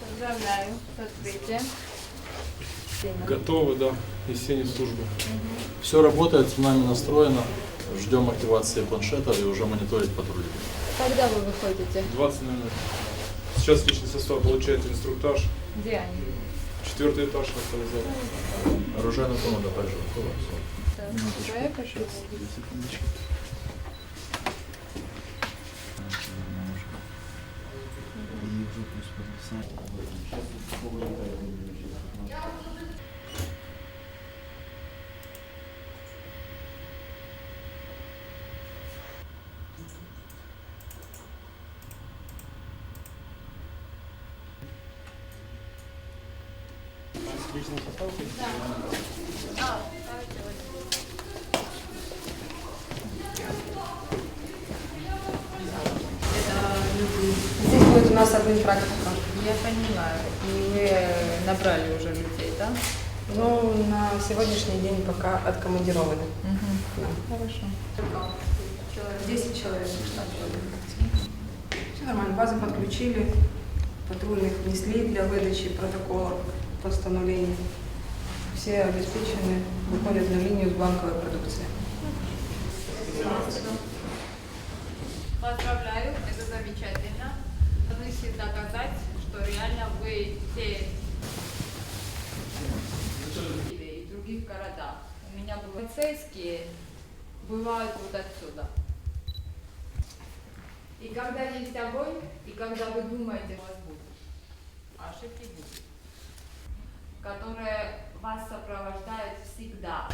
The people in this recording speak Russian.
Поздравляю с открытием. Готовы, да, несение службы. Все работает, с нами настроено. Ждем активации планшетов и уже мониторить патрули. Когда вы выходите? 20 минут. Сейчас личный состав получает инструктаж. Где они? Четвертый этаж зал. Оружейная комната также. Так, уже пошли. Здесь будет у нас админпрактика. Я понимаю. И вы набрали уже людей, да? Ну, на сегодняшний день пока откомандированы. Да. Хорошо. 10 человек. Все нормально, базы подключили, патрульных внесли для выдачи протокола постановлений. Все обеспечены, выходят на линию с бланковой продукцией. Реально вы те и других городах. У меня полицейские, бывают вот отсюда. И когда есть огонь, и когда вы думаете, у вас будет, ошибки будут, которые вас сопровождают всегда.